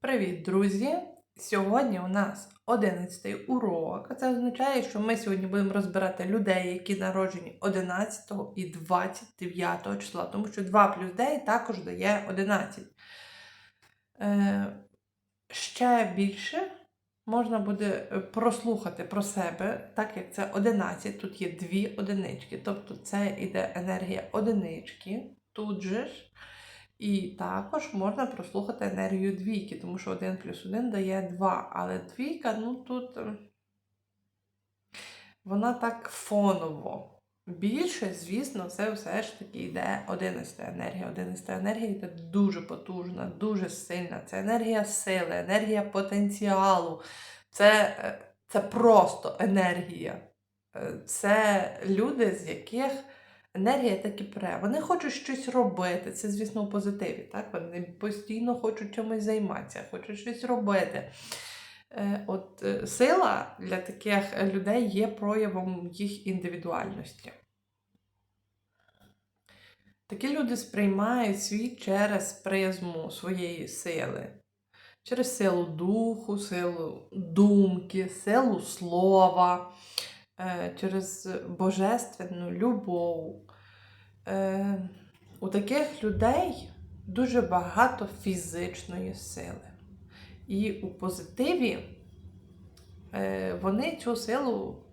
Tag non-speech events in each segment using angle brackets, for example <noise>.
Привіт, друзі! Сьогодні у нас 11 урок. Це означає, що ми сьогодні будемо розбирати людей, які народжені 11 і 29 числа, тому що 2 плюс 9 також дає 11. Е, ще більше можна буде прослухати про себе, так як це 11, тут є дві одинички, тобто це іде енергія одинички, тут же ж. І також можна прослухати енергію двійки, тому що 1 плюс 1 дає 2. Але двійка, ну тут е, вона так фоново. Більше, звісно, це все ж таки йде 11 енергія. 11 енергія йде дуже потужна, дуже сильна. Це енергія сили, енергія потенціалу. Це, е, Це просто енергія. Е, Це люди, з яких енергія таки пре. Вони хочуть щось робити. Це, звісно, у позитиві. Так? Вони постійно хочуть чимось займатися, хочуть щось робити. Е, От е, сила для таких людей є проявом їх індивідуальності. Такі люди сприймають світ через призму своєї сили, через силу духу, силу думки, силу слова, через божественну любов. Е, У таких людей дуже багато фізичної сили. І у позитиві е, вони цю силу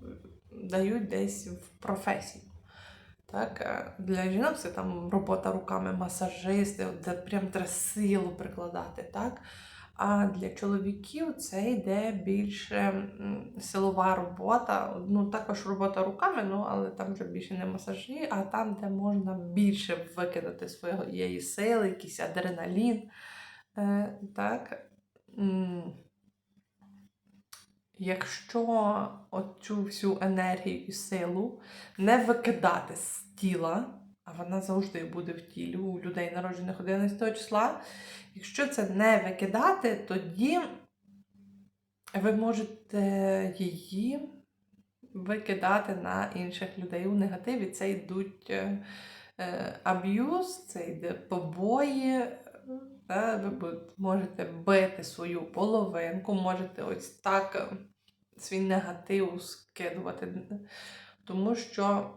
дають десь в професію. Так? е, Для жінок це там робота руками масажисти, де прям треба силу прикладати. Так? А для чоловіків це йде більше силова робота. Ну, також робота руками, ну, але там вже більше не масажі, а там, де можна більше викидати своєї сили, якийсь адреналін. Е, так. Якщо оцю всю енергію і силу не викидати з тіла, вона завжди буде в тілі у людей, народжених 11 числа, якщо це не викидати, тоді ви можете її викидати на інших людей. У негативі це йдуть е, е, аб'юз, це йде побої. Та, ви можете бити свою половинку, можете ось так е, свій негатив скидувати. Тому що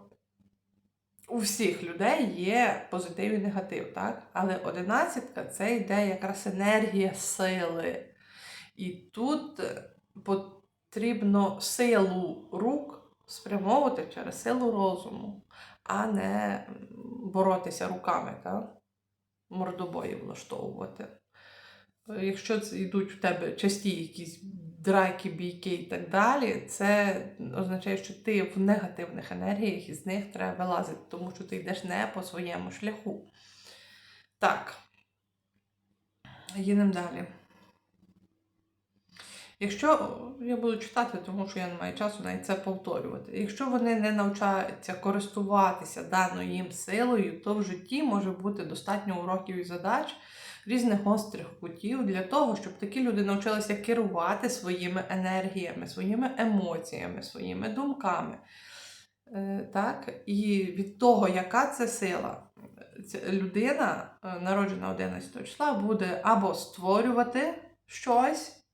у всіх людей є позитив і негатив, так? Але одинадцятка це йде якраз енергія сили. І тут е, потрібно силу рук спрямовувати через силу розуму, а не боротися руками, так? мордобої влаштовувати. Е, Якщо це йдуть в тебе часті якісь драки, бійки і так далі, це означає, що ти в негативних енергіях і з них треба вилазити, тому що ти йдеш не по своєму шляху. Так. Їдемо далі. Якщо я буду читати, тому що я не маю часу навіть це повторювати. Якщо вони не навчаються користуватися даною їм силою, то в житті може бути достатньо уроків і задач різних гострих кутів для того, щоб такі люди навчилися керувати своїми енергіями, своїми емоціями, своїми думками. Е, Так? І від того, яка це сила, ця людина, е, народжена 11 числа, буде або створювати щось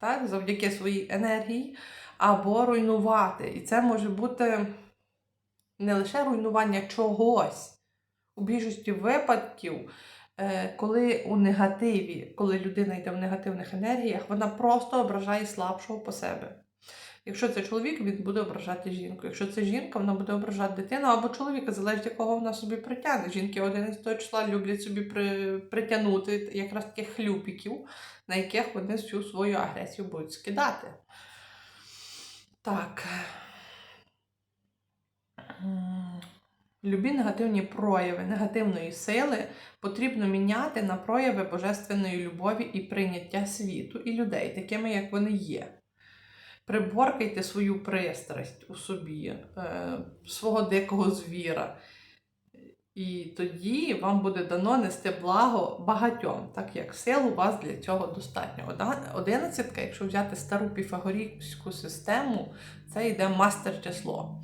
так, завдяки своїй енергії, або руйнувати. І це може бути не лише руйнування чогось. У більшості випадків, коли у негативі, коли людина йде в негативних енергіях, вона просто ображає слабшого по себе. Якщо це чоловік, він буде ображати жінку. Якщо це жінка, вона буде ображати дитину або чоловіка, залежить якого вона собі притягне. Жінки 11 числа люблять собі при, притягнути якраз таких хлюпіків, на яких вони всю свою агресію будуть скидати. Так. Любі негативні прояви негативної сили потрібно міняти на прояви божественної любові і прийняття світу і людей, такими, як вони є. Приборкайте свою пристрасть у собі, е, свого дикого звіра. І тоді вам буде дано нести благо багатьом, так як сил у вас для цього достатньо. Одинадцятка, якщо взяти стару піфагорійську систему, це йде мастер число.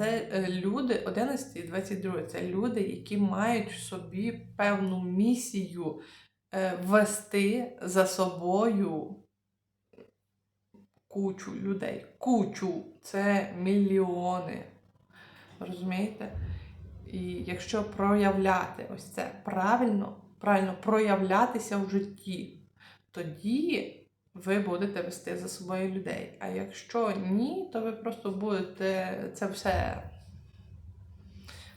Це е, люди, 11 і 22, це люди, які мають в собі певну місію е, вести за собою кучу людей. Кучу це мільйони. Розумієте? І якщо проявляти ось це правильно, правильно проявлятися в житті, тоді ви будете вести за собою людей. А якщо ні, то ви просто будете це все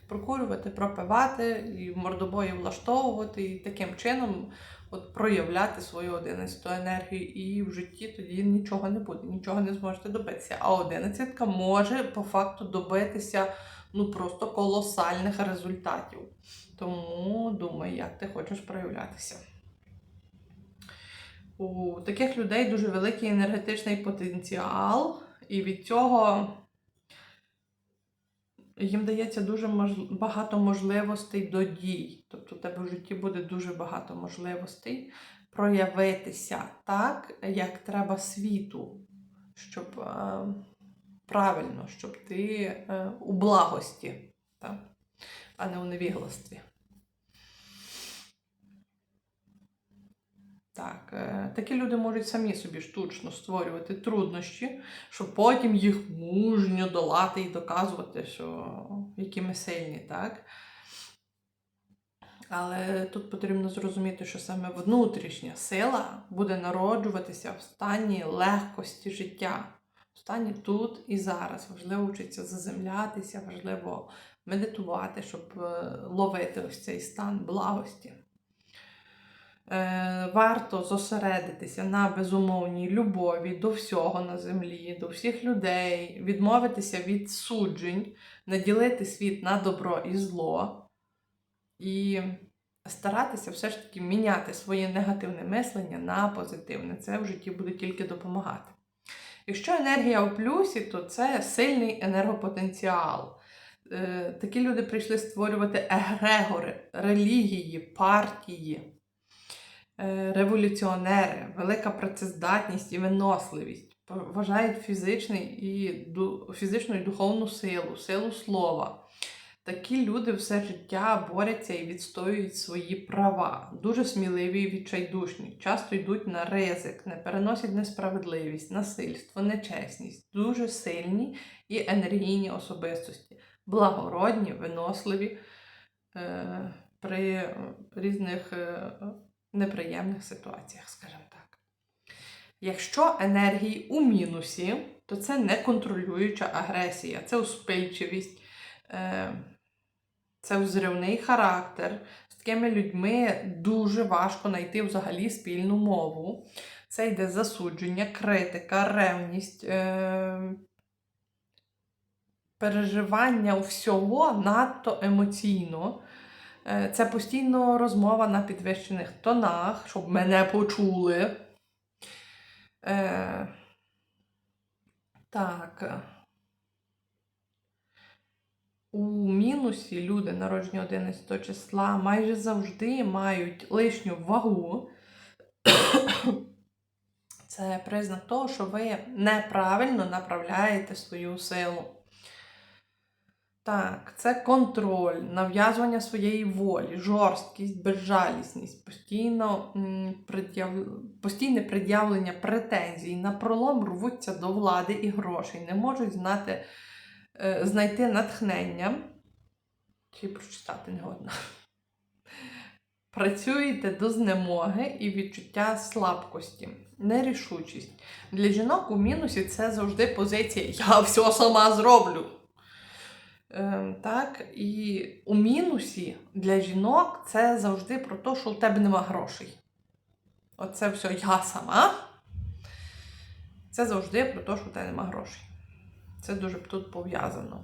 прокурювати, пропивати і мордобої влаштовувати, і таким чином от проявляти свою одинадцяту енергію. І в житті тоді нічого не буде, нічого не зможете добитися. А одинадцятка може по факту добитися ну просто колосальних результатів. Тому думай, як ти хочеш проявлятися. У таких людей дуже великий енергетичний потенціал, і від цього їм дається дуже багато можливостей до дій. Тобто, у тебе в житті буде дуже багато можливостей проявитися так, як треба світу, щоб е, правильно, щоб ти е, у благості, так? а не у невігластві. Так, е, такі люди можуть самі собі штучно створювати труднощі, щоб потім їх мужньо долати і доказувати, що які ми сильні, так? Але тут потрібно зрозуміти, що саме внутрішня сила буде народжуватися в стані легкості життя, в стані тут і зараз. Важливо вчитися заземлятися, важливо медитувати, щоб е, ловити ось цей стан благості. Е, Варто зосередитися на безумовній любові до всього на землі, до всіх людей, відмовитися від суджень, не ділити світ на добро і зло, і старатися все ж таки міняти своє негативне мислення на позитивне. Це в житті буде тільки допомагати. Якщо енергія у плюсі, то це сильний енергопотенціал. Е, Такі люди прийшли створювати егрегори, релігії, партії революціонери, велика працездатність і виносливість, вважають фізичний і, фізичну і духовну силу, силу слова. Такі люди все життя борються і відстоюють свої права, дуже сміливі і відчайдушні, часто йдуть на ризик, не переносять несправедливість, насильство, нечесність, дуже сильні і енергійні особистості, благородні, виносливі е, при е, різних е, неприємних ситуаціях, скажімо так. Якщо енергії у мінусі, то це неконтролююча агресія, це успильчивість, е, це взривний характер. З такими людьми дуже важко знайти взагалі спільну мову. Це йде засудження, критика, ревність, е, переживання всього надто емоційно. Е, Це постійно розмова на підвищених тонах, щоб мене почули. Е, так. У мінусі люди, народжені 11 числа, майже завжди мають лишню вагу. Це признак того, що ви неправильно направляєте свою силу. Так, це контроль, нав'язування своєї волі, жорсткість, безжалісність, постійно, пред'яв... постійне пред'явлення претензій, на пролом рвуться до влади і грошей, не можуть знати, е, знайти натхнення. Чи прочитати не годно. Працюєте до знемоги і відчуття слабкості, нерішучість. Для жінок у мінусі це завжди позиція Я все сама зроблю. Ем, так, і у мінусі для жінок це завжди про те, що у тебе нема грошей. Оце все я сама. Це завжди про те, що у тебе нема грошей. Це дуже тут пов'язано.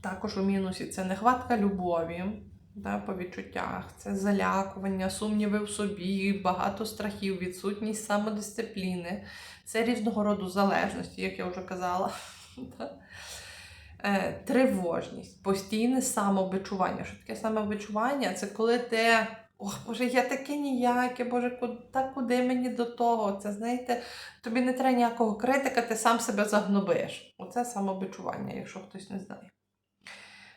Також у мінусі це нехватка любові да, по відчуттях, це залякування, сумніви в собі, багато страхів, відсутність самодисципліни, це різного роду залежності, як я вже казала. <laughs> Е, Тривожність, постійне самобичування. Що таке самобичування? Це коли ти. Ох, Боже, я таке ніяке, Боже, куди, та куди мені до того? Це знаєте, тобі не треба ніякого критика, ти сам себе загнобиш. Оце самобичування, якщо хтось не знає.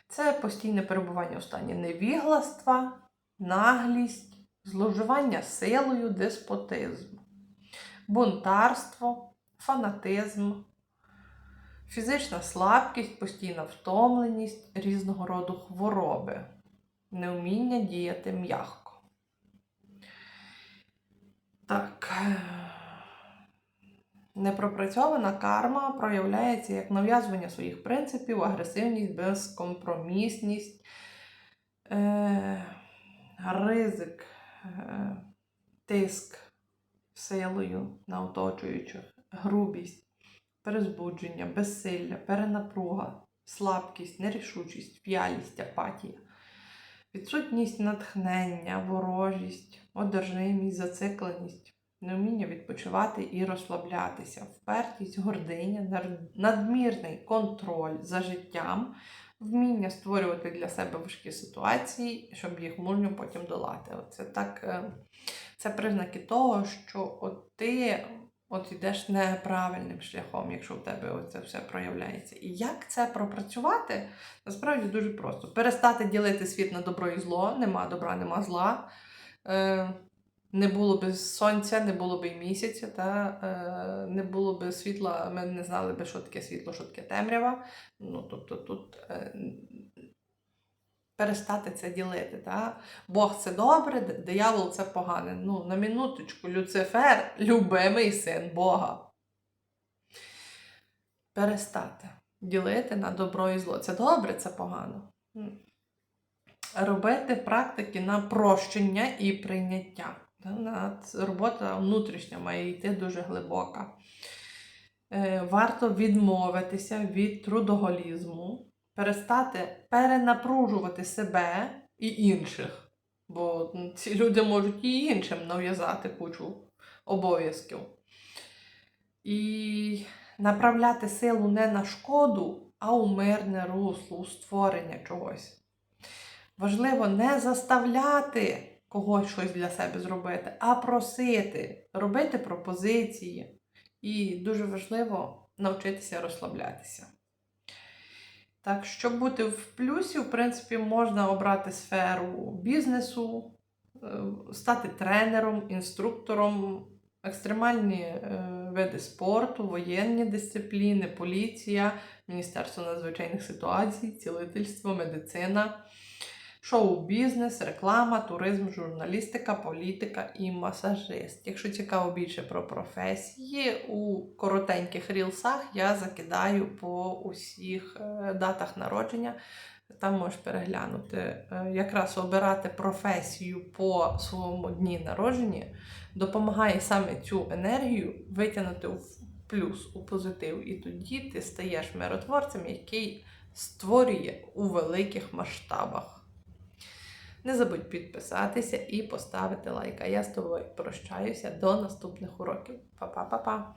Це постійне перебування у стані невігластва, наглість, зловживання силою, деспотизм, бунтарство, фанатизм, фізична слабкість, постійна втомленість, різного роду хвороби, неуміння діяти м'ягко. Так. Непропрацьована карма проявляється як нав'язування своїх принципів, агресивність, безкомпромісність, е, ризик, е, тиск силою на оточуючих, грубість, перезбудження, безсилля, перенапруга, слабкість, нерішучість, в'ялість, апатія, відсутність натхнення, ворожість, одержимість, зацикленість невміння відпочивати і розслаблятися, впертість, гординя, надмірний контроль за життям, вміння створювати для себе важкі ситуації, щоб їх мужньо потім долати. Це так, е, це признаки того, що от ти от йдеш неправильним шляхом, якщо в тебе це все проявляється. І як це пропрацювати? Насправді дуже просто. Перестати ділити світ на добро і зло, нема добра, нема зла. Е, не було б сонця, не було б і місяця, та е, не було б світла, ми не знали б, що таке світло, що таке темрява. Ну, тобто тут е, перестати це ділити. Та? Бог це добре, диявол це погане. Ну, на минуточку, Люцифер любимий син Бога. Перестати ділити на добро і зло. Це добре, це погано. Робити практики на прощення і прийняття. Робота внутрішня має йти дуже глибока. Е, Варто відмовитися від трудоголізму, перестати перенапружувати себе і інших. Бо ці люди можуть і іншим нав'язати кучу обов'язків. І направляти силу не на шкоду, а у мирне русло, у створення чогось. Важливо не заставляти когось щось для себе зробити, а просити, робити пропозиції. І дуже важливо навчитися розслаблятися. Так, щоб бути в плюсі, в принципі, можна обрати сферу бізнесу, е, стати тренером, інструктором, екстремальні е, види спорту, воєнні дисципліни, поліція, Міністерство надзвичайних ситуацій, цілительство, медицина, шоу-бізнес, реклама, туризм, журналістика, політика і масажист. Якщо цікаво більше про професії, у коротеньких рілсах я закидаю по усіх е, датах народження. Там можеш переглянути. Е, Якраз обирати професію по своєму дні народження допомагає саме цю енергію витягнути в плюс, у позитив. І тоді ти стаєш миротворцем, який створює у великих масштабах. Не забудь підписатися і поставити лайк. А я з тобою прощаюся до наступних уроків. Па-па-па-па!